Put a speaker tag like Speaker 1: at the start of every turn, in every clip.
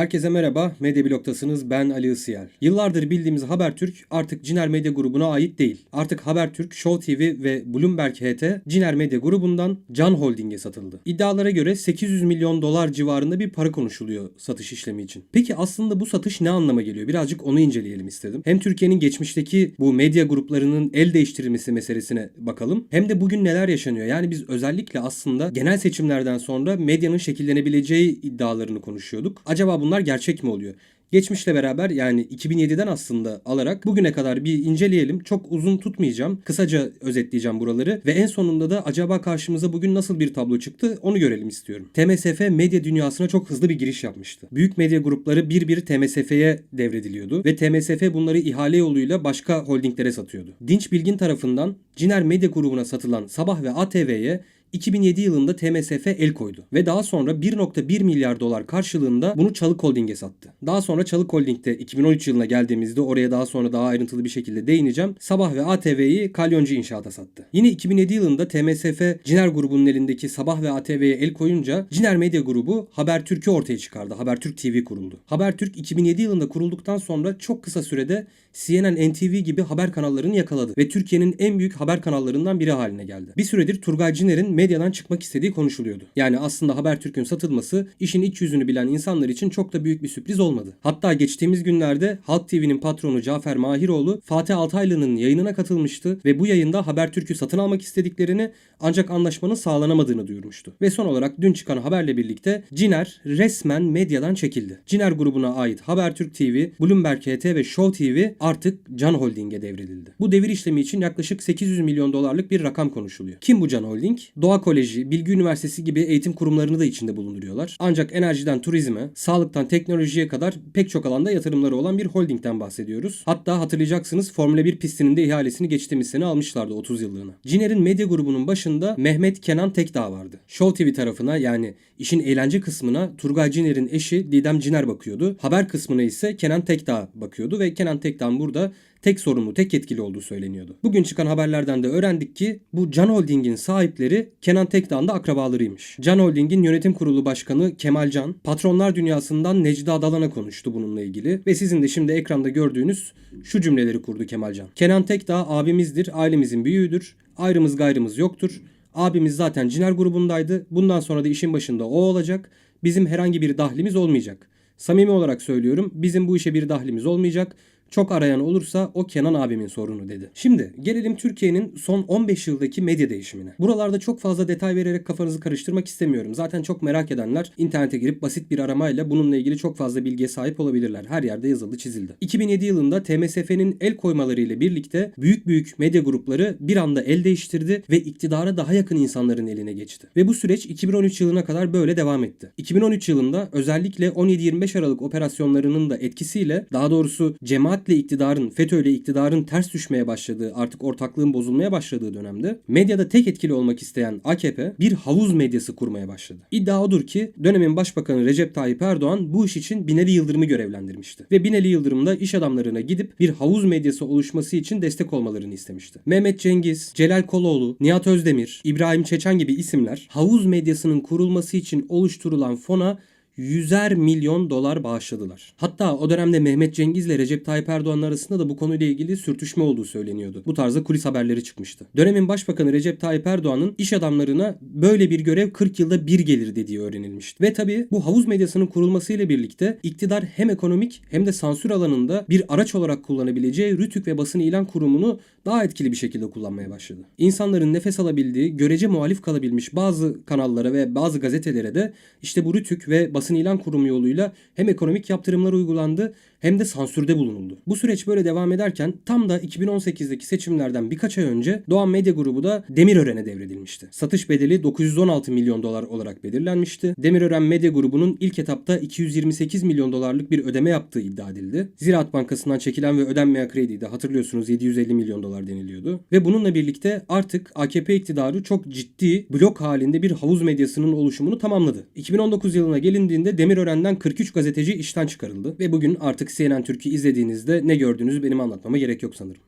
Speaker 1: Herkese merhaba, Medya Blok'tasınız. Ben Ali Isıyar. Yıllardır bildiğimiz Habertürk artık Ciner Medya grubuna ait değil. Artık Habertürk, Show TV ve Bloomberg HT Ciner Medya grubundan Can Holding'e satıldı. İddialara göre 800 milyon dolar civarında bir para konuşuluyor satış işlemi için. Peki aslında bu satış ne anlama geliyor? Birazcık onu inceleyelim istedim. Hem Türkiye'nin geçmişteki bu medya gruplarının el değiştirilmesi meselesine bakalım. Hem de bugün neler yaşanıyor? Yani biz özellikle aslında genel seçimlerden sonra medyanın şekillenebileceği iddialarını konuşuyorduk. Acaba bunlar gerçek mi oluyor? Geçmişle beraber yani 2007'den aslında alarak bugüne kadar bir inceleyelim. Çok uzun tutmayacağım. Kısaca özetleyeceğim buraları ve en sonunda da acaba karşımıza bugün nasıl bir tablo çıktı onu görelim istiyorum. TMSF medya dünyasına çok hızlı bir giriş yapmıştı. Büyük medya grupları bir bir TMSF'ye devrediliyordu ve TMSF bunları ihale yoluyla başka holdinglere satıyordu. Dinç Bilgin tarafından Ciner Medya grubuna satılan Sabah ve ATV'ye 2007 yılında TMSF el koydu ve daha sonra 1.1 milyar dolar karşılığında bunu Çalık Holding'e sattı. Daha sonra Çalık Holding'de 2013 yılına geldiğimizde oraya daha sonra daha ayrıntılı bir şekilde değineceğim. Sabah ve ATV'yi Kalyoncu İnşaat'a sattı. Yine 2007 yılında TMSF Ciner grubunun elindeki Sabah ve ATV'ye el koyunca Ciner Medya grubu Habertürk'ü ortaya çıkardı. Habertürk TV kuruldu. Habertürk 2007 yılında kurulduktan sonra çok kısa sürede CNN, NTV gibi haber kanallarını yakaladı ve Türkiye'nin en büyük haber kanallarından biri haline geldi. Bir süredir Turgay Ciner'in medyadan çıkmak istediği konuşuluyordu. Yani aslında Habertürk'ün satılması işin iç yüzünü bilen insanlar için çok da büyük bir sürpriz olmadı. Hatta geçtiğimiz günlerde Halk TV'nin patronu Cafer Mahiroğlu Fatih Altaylı'nın yayınına katılmıştı ve bu yayında Habertürk'ü satın almak istediklerini ancak anlaşmanın sağlanamadığını duyurmuştu. Ve son olarak dün çıkan haberle birlikte Ciner resmen medyadan çekildi. Ciner grubuna ait Habertürk TV, Bloomberg HT ve Show TV artık Can Holding'e devredildi. Bu devir işlemi için yaklaşık 800 milyon dolarlık bir rakam konuşuluyor. Kim bu Can Holding? Doğa Koleji, Bilgi Üniversitesi gibi eğitim kurumlarını da içinde bulunduruyorlar. Ancak enerjiden turizme, sağlıktan teknolojiye kadar pek çok alanda yatırımları olan bir holdingden bahsediyoruz. Hatta hatırlayacaksınız Formula 1 pistinin de ihalesini geçtiğimiz sene almışlardı 30 yıllığına. Ciner'in medya grubunun başında Mehmet Kenan Tekdağ vardı. Show TV tarafına yani işin eğlence kısmına Turgay Ciner'in eşi Didem Ciner bakıyordu. Haber kısmına ise Kenan Tekdağ bakıyordu ve Kenan Tekdağ burada tek sorumlu, tek yetkili olduğu söyleniyordu. Bugün çıkan haberlerden de öğrendik ki bu Can Holding'in sahipleri Kenan Tekdağ'ın da akrabalarıymış. Can Holding'in yönetim kurulu başkanı Kemal Can, patronlar dünyasından Necdi Adalan'a konuştu bununla ilgili ve sizin de şimdi ekranda gördüğünüz şu cümleleri kurdu Kemal Can. Kenan Tekdağ abimizdir, ailemizin büyüğüdür, ayrımız gayrımız yoktur. Abimiz zaten Ciner grubundaydı. Bundan sonra da işin başında o olacak. Bizim herhangi bir dahlimiz olmayacak. Samimi olarak söylüyorum bizim bu işe bir dahlimiz olmayacak. Çok arayan olursa o Kenan abimin sorunu dedi. Şimdi gelelim Türkiye'nin son 15 yıldaki medya değişimine. Buralarda çok fazla detay vererek kafanızı karıştırmak istemiyorum. Zaten çok merak edenler internete girip basit bir aramayla bununla ilgili çok fazla bilgiye sahip olabilirler. Her yerde yazıldı çizildi. 2007 yılında TMSF'nin el koymaları ile birlikte büyük büyük medya grupları bir anda el değiştirdi ve iktidara daha yakın insanların eline geçti. Ve bu süreç 2013 yılına kadar böyle devam etti. 2013 yılında özellikle 17-25 Aralık operasyonlarının da etkisiyle daha doğrusu cemaat cemaatle iktidarın, FETÖ ile iktidarın ters düşmeye başladığı, artık ortaklığın bozulmaya başladığı dönemde medyada tek etkili olmak isteyen AKP bir havuz medyası kurmaya başladı. İddia odur ki dönemin başbakanı Recep Tayyip Erdoğan bu iş için Binali Yıldırım'ı görevlendirmişti. Ve Binali Yıldırım da iş adamlarına gidip bir havuz medyası oluşması için destek olmalarını istemişti. Mehmet Cengiz, Celal Koloğlu, Nihat Özdemir, İbrahim Çeçen gibi isimler havuz medyasının kurulması için oluşturulan fona yüzer milyon dolar bağışladılar. Hatta o dönemde Mehmet Cengiz ile Recep Tayyip Erdoğan arasında da bu konuyla ilgili sürtüşme olduğu söyleniyordu. Bu tarzda kulis haberleri çıkmıştı. Dönemin başbakanı Recep Tayyip Erdoğan'ın iş adamlarına böyle bir görev 40 yılda bir gelir dediği öğrenilmişti. Ve tabii bu havuz medyasının kurulmasıyla birlikte iktidar hem ekonomik hem de sansür alanında bir araç olarak kullanabileceği Rütük ve Basın İlan Kurumu'nu daha etkili bir şekilde kullanmaya başladı. İnsanların nefes alabildiği, görece muhalif kalabilmiş bazı kanallara ve bazı gazetelere de işte bu Rütük ve Basın İlan Kurumu yoluyla hem ekonomik yaptırımlar uygulandı hem de sansürde bulunuldu. Bu süreç böyle devam ederken tam da 2018'deki seçimlerden birkaç ay önce Doğan Medya Grubu da Demirören'e devredilmişti. Satış bedeli 916 milyon dolar olarak belirlenmişti. Demirören Medya Grubu'nun ilk etapta 228 milyon dolarlık bir ödeme yaptığı iddia edildi. Ziraat Bankası'ndan çekilen ve ödenmeyen krediyi de hatırlıyorsunuz 750 milyon dolar deniliyordu. Ve bununla birlikte artık AKP iktidarı çok ciddi blok halinde bir havuz medyasının oluşumunu tamamladı. 2019 yılına gelindiğinde Demirören'den 43 gazeteci işten çıkarıldı ve bugün artık CNN Türk'ü izlediğinizde ne gördüğünüzü benim anlatmama gerek yok sanırım.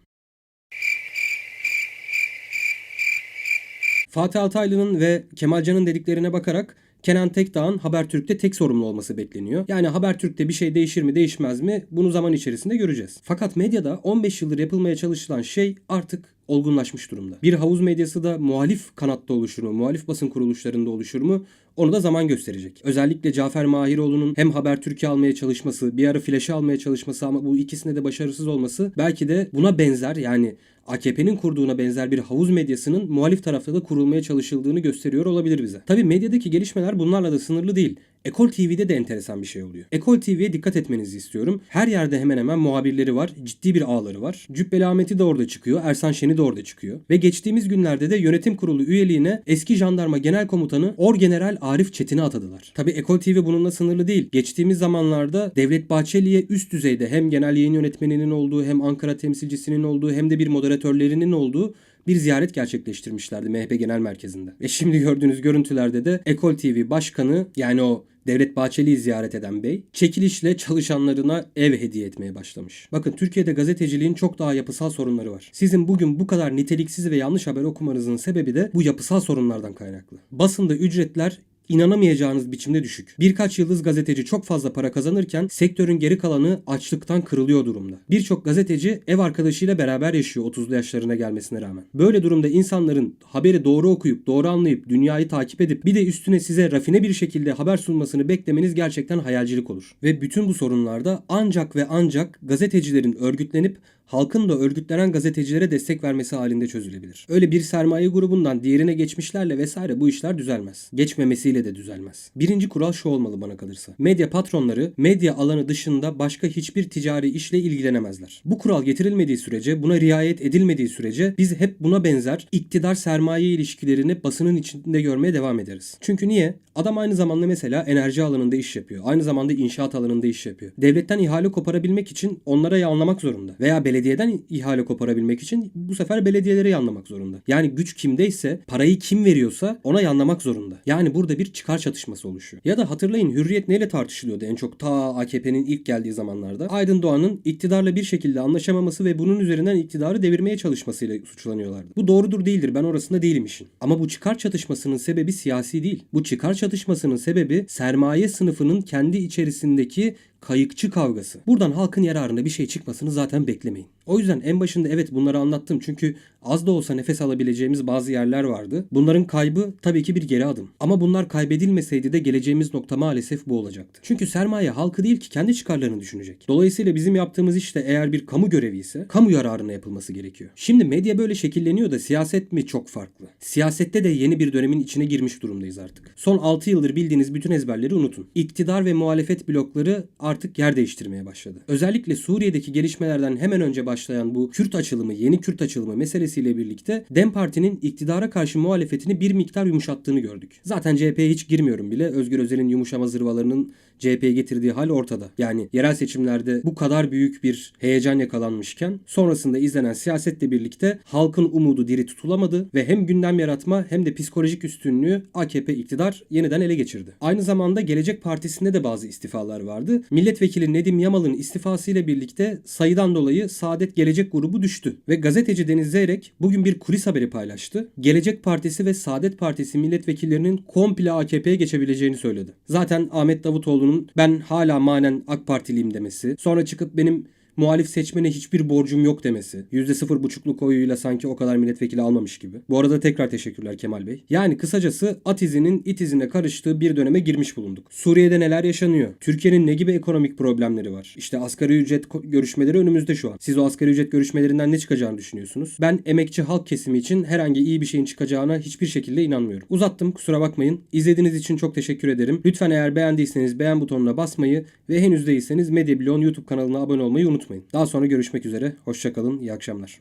Speaker 1: Fatih Altaylı'nın ve Kemalcan'ın dediklerine bakarak Kenan Tekdağ'ın Habertürk'te tek sorumlu olması bekleniyor. Yani Habertürk'te bir şey değişir mi değişmez mi bunu zaman içerisinde göreceğiz. Fakat medyada 15 yıldır yapılmaya çalışılan şey artık olgunlaşmış durumda. Bir havuz medyası da muhalif kanatta oluşur mu, muhalif basın kuruluşlarında oluşur mu onu da zaman gösterecek. Özellikle Cafer Mahiroğlu'nun hem Habertürk'ü almaya çalışması, bir ara Flash'ı almaya çalışması ama bu ikisinde de başarısız olması belki de buna benzer yani AKP'nin kurduğuna benzer bir havuz medyasının muhalif tarafta da kurulmaya çalışıldığını gösteriyor olabilir bize. Tabi medyadaki gelişmeler bunlarla da sınırlı değil. Ekol TV'de de enteresan bir şey oluyor. Ekol TV'ye dikkat etmenizi istiyorum. Her yerde hemen hemen muhabirleri var. Ciddi bir ağları var. Cübbeli Ahmet'i de orada çıkıyor. Ersan Şen'i de orada çıkıyor. Ve geçtiğimiz günlerde de yönetim kurulu üyeliğine eski jandarma genel komutanı Orgeneral Arif Çetin'i atadılar. Tabi Ekol TV bununla sınırlı değil. Geçtiğimiz zamanlarda Devlet Bahçeli'ye üst düzeyde hem genel yayın yönetmeninin olduğu hem Ankara temsilcisinin olduğu hem de bir moderatörlerinin olduğu bir ziyaret gerçekleştirmişlerdi MHP Genel Merkezi'nde. Ve şimdi gördüğünüz görüntülerde de Ekol TV Başkanı yani o Devlet Bahçeli'yi ziyaret eden bey çekilişle çalışanlarına ev hediye etmeye başlamış. Bakın Türkiye'de gazeteciliğin çok daha yapısal sorunları var. Sizin bugün bu kadar niteliksiz ve yanlış haber okumanızın sebebi de bu yapısal sorunlardan kaynaklı. Basında ücretler inanamayacağınız biçimde düşük. Birkaç yıldız gazeteci çok fazla para kazanırken sektörün geri kalanı açlıktan kırılıyor durumda. Birçok gazeteci ev arkadaşıyla beraber yaşıyor 30'lu yaşlarına gelmesine rağmen. Böyle durumda insanların haberi doğru okuyup, doğru anlayıp, dünyayı takip edip bir de üstüne size rafine bir şekilde haber sunmasını beklemeniz gerçekten hayalcilik olur. Ve bütün bu sorunlarda ancak ve ancak gazetecilerin örgütlenip halkın da örgütlenen gazetecilere destek vermesi halinde çözülebilir. Öyle bir sermaye grubundan diğerine geçmişlerle vesaire bu işler düzelmez. Geçmemesiyle de düzelmez. Birinci kural şu olmalı bana kalırsa. Medya patronları medya alanı dışında başka hiçbir ticari işle ilgilenemezler. Bu kural getirilmediği sürece, buna riayet edilmediği sürece biz hep buna benzer iktidar sermaye ilişkilerini basının içinde görmeye devam ederiz. Çünkü niye? Adam aynı zamanda mesela enerji alanında iş yapıyor. Aynı zamanda inşaat alanında iş yapıyor. Devletten ihale koparabilmek için onlara yanlamak zorunda. Veya belediyeden ihale koparabilmek için bu sefer belediyeleri yanlamak zorunda. Yani güç kimdeyse, parayı kim veriyorsa ona yanlamak zorunda. Yani burada bir çıkar çatışması oluşuyor. Ya da hatırlayın Hürriyet neyle tartışılıyordu en çok ta AKP'nin ilk geldiği zamanlarda? Aydın Doğan'ın iktidarla bir şekilde anlaşamaması ve bunun üzerinden iktidarı devirmeye çalışmasıyla suçlanıyorlardı. Bu doğrudur değildir. Ben orasında değilim işin. Ama bu çıkar çatışmasının sebebi siyasi değil. Bu çıkar çatışmasının sebebi sermaye sınıfının kendi içerisindeki kayıkçı kavgası. Buradan halkın yararına bir şey çıkmasını zaten beklemeyin. O yüzden en başında evet bunları anlattım çünkü az da olsa nefes alabileceğimiz bazı yerler vardı. Bunların kaybı tabii ki bir geri adım. Ama bunlar kaybedilmeseydi de geleceğimiz nokta maalesef bu olacaktı. Çünkü sermaye halkı değil ki kendi çıkarlarını düşünecek. Dolayısıyla bizim yaptığımız işte eğer bir kamu görevi ise kamu yararına yapılması gerekiyor. Şimdi medya böyle şekilleniyor da siyaset mi çok farklı? Siyasette de yeni bir dönemin içine girmiş durumdayız artık. Son 6 yıldır bildiğiniz bütün ezberleri unutun. İktidar ve muhalefet blokları artık yer değiştirmeye başladı. Özellikle Suriye'deki gelişmelerden hemen önce başlayan bu Kürt açılımı, yeni Kürt açılımı meselesiyle birlikte Dem Parti'nin iktidara karşı muhalefetini bir miktar yumuşattığını gördük. Zaten CHP'ye hiç girmiyorum bile. Özgür Özel'in yumuşama zırvalarının CHP'ye getirdiği hal ortada. Yani yerel seçimlerde bu kadar büyük bir heyecan yakalanmışken sonrasında izlenen siyasetle birlikte halkın umudu diri tutulamadı ve hem gündem yaratma hem de psikolojik üstünlüğü AKP iktidar yeniden ele geçirdi. Aynı zamanda Gelecek Partisi'nde de bazı istifalar vardı. Milletvekili Nedim Yamal'ın istifasıyla birlikte sayıdan dolayı Saadet Gelecek grubu düştü ve gazeteci Deniz Zeyrek bugün bir kulis haberi paylaştı. Gelecek Partisi ve Saadet Partisi milletvekillerinin komple AKP'ye geçebileceğini söyledi. Zaten Ahmet Davutoğlu'nun ben hala manen AK Partiliyim demesi, sonra çıkıp benim muhalif seçmene hiçbir borcum yok demesi. %0,5'luk oyuyla sanki o kadar milletvekili almamış gibi. Bu arada tekrar teşekkürler Kemal Bey. Yani kısacası at izinin it izine karıştığı bir döneme girmiş bulunduk. Suriye'de neler yaşanıyor? Türkiye'nin ne gibi ekonomik problemleri var? İşte asgari ücret görüşmeleri önümüzde şu an. Siz o asgari ücret görüşmelerinden ne çıkacağını düşünüyorsunuz? Ben emekçi halk kesimi için herhangi iyi bir şeyin çıkacağına hiçbir şekilde inanmıyorum. Uzattım kusura bakmayın. İzlediğiniz için çok teşekkür ederim. Lütfen eğer beğendiyseniz beğen butonuna basmayı ve henüz değilseniz Medya Bloğun YouTube kanalına abone olmayı unutmayın. Daha sonra görüşmek üzere. Hoşçakalın. İyi akşamlar.